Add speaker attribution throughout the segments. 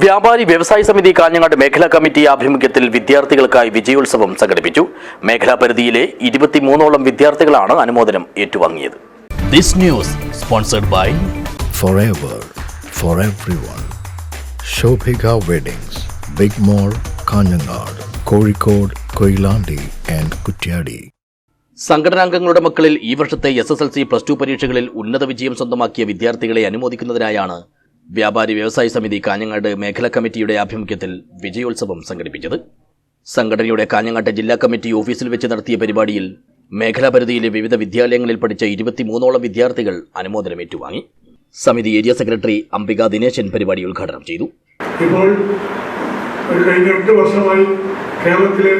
Speaker 1: വ്യാപാരി വ്യവസായ സമിതി കാഞ്ഞങ്ങാട് മേഖലാ കമ്മിറ്റി ആഭിമുഖ്യത്തിൽ വിദ്യാർത്ഥികൾക്കായി വിജയോത്സവം സംഘടിപ്പിച്ചു. മേഖലാ പരിധിയിലെ ഇരുപത്തിമൂന്നോളം വിദ്യാർത്ഥികളാണ് അനുമോദനം ഏറ്റുവാങ്ങിയത്. This news sponsored by. സംഘടനാംഗങ്ങളുടെ മക്കളിൽ ഈ വർഷത്തെ S S L C plus two പരീക്ഷകളിൽ ഉന്നത വിജയം സ്വന്തമാക്കിയ വിദ്യാർത്ഥികളെ അനുമോദിക്കുന്നതിനായാണ് വ്യാപാരി വ്യവസായ സമിതി കാഞ്ഞങ്ങാട് മേഖലാ കമ്മിറ്റിയുടെ ആഭിമുഖ്യത്തിൽ വിജയോത്സവം സംഘടിപ്പിച്ചത്. സംഘടനയുടെ കാഞ്ഞങ്ങാട്ടെ ജില്ലാ കമ്മിറ്റി ഓഫീസിൽ വെച്ച് നടത്തിയ പരിപാടിയിൽ മേഖലാ പരിധിയിലെ വിവിധ വിദ്യാലയങ്ങളിൽ പഠിച്ച ഇരുപത്തിമൂന്നോളം വിദ്യാർത്ഥികൾ അനുമോദനം ഏറ്റുവാങ്ങി സമിതി ഏരിയ സെക്രട്ടറി അംബിക ദിനേശൻ പരിപാടി ഉദ്ഘാടനം ചെയ്തു.
Speaker 2: ഇപ്പോൾ ഒരു കഴിഞ്ഞ എട്ട് വർഷമായി കേരളത്തിലെ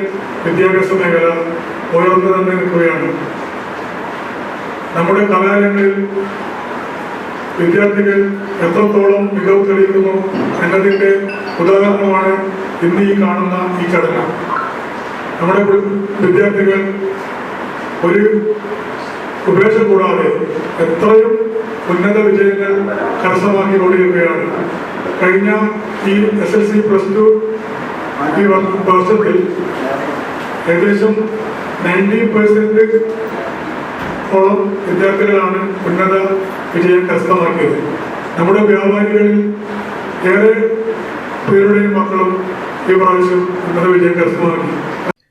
Speaker 2: വിദ്യാഭ്യാസ മേഖല ഉയർന്നു തന്നെ നിൽക്കുകയാണ് നമ്മുടെ കലാലയങ്ങളിൽ വിദ്യാർത്ഥികൾ എത്രത്തോളം മികവ് തെളിയിക്കുന്നു എന്നതിന്റെ ഉദാഹരണമാണ് ഇന്ന് ഈ കാണുന്ന ഈ ചടങ്ങ് നമ്മുടെ വിദ്യാർത്ഥികൾ ഒരു ഉപേക്ഷ കൂടാതെ എത്രയും ഉന്നത വിജയങ്ങൾ ഓടിയിരിക്കുകയാണ്. കഴിഞ്ഞ ഈ S L C plus two ഈ വർ- വർഷത്തിൽ ഏകദേശം നയന്റി പെർസെന്റ് ഓളം വിദ്യാർത്ഥികളാണ് ഉന്നത വിജയം കരസ്ഥമാക്കിയത്. നമ്മുടെ വ്യാപാരികളിൽ ഏറെ പേരുടെയും മക്കളും ഈ പ്രാവശ്യം ഉന്നത വിജയം കരസ്ഥമാക്കി.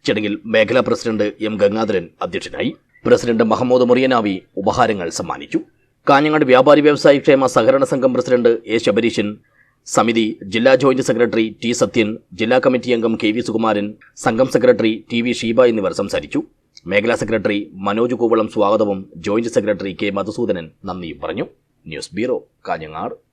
Speaker 1: ചടങ്ങിൽ മേഖലാ പ്രസിഡന്റ് എം ഗംഗാധരൻ അധ്യക്ഷനായി പ്രസിഡന്റ് മഹമ്മൂദ് മുറിയനാവി ഉപഹാരങ്ങൾ സമ്മാനിച്ചു. കാഞ്ഞങ്ങാട് വ്യാപാരി വ്യവസായി ക്ഷേമ സഹകരണ സംഘം പ്രസിഡന്റ് എ ശബരീശൻ സമിതി ജില്ലാ ജോയിന്റ് സെക്രട്ടറി ടി സത്യൻ ജില്ലാ കമ്മിറ്റി അംഗം കെ വി സുകുമാരൻ സംഘം സെക്രട്ടറി ടി വി ഷീബ എന്നിവർ സംസാരിച്ചു. മേഖലാ സെക്രട്ടറി മനോജ് കൂവളം സ്വാഗതവും ജോയിന്റ് സെക്രട്ടറി കെ മധുസൂദനൻ നന്ദിയും പറഞ്ഞു. News bureau Kanhangad.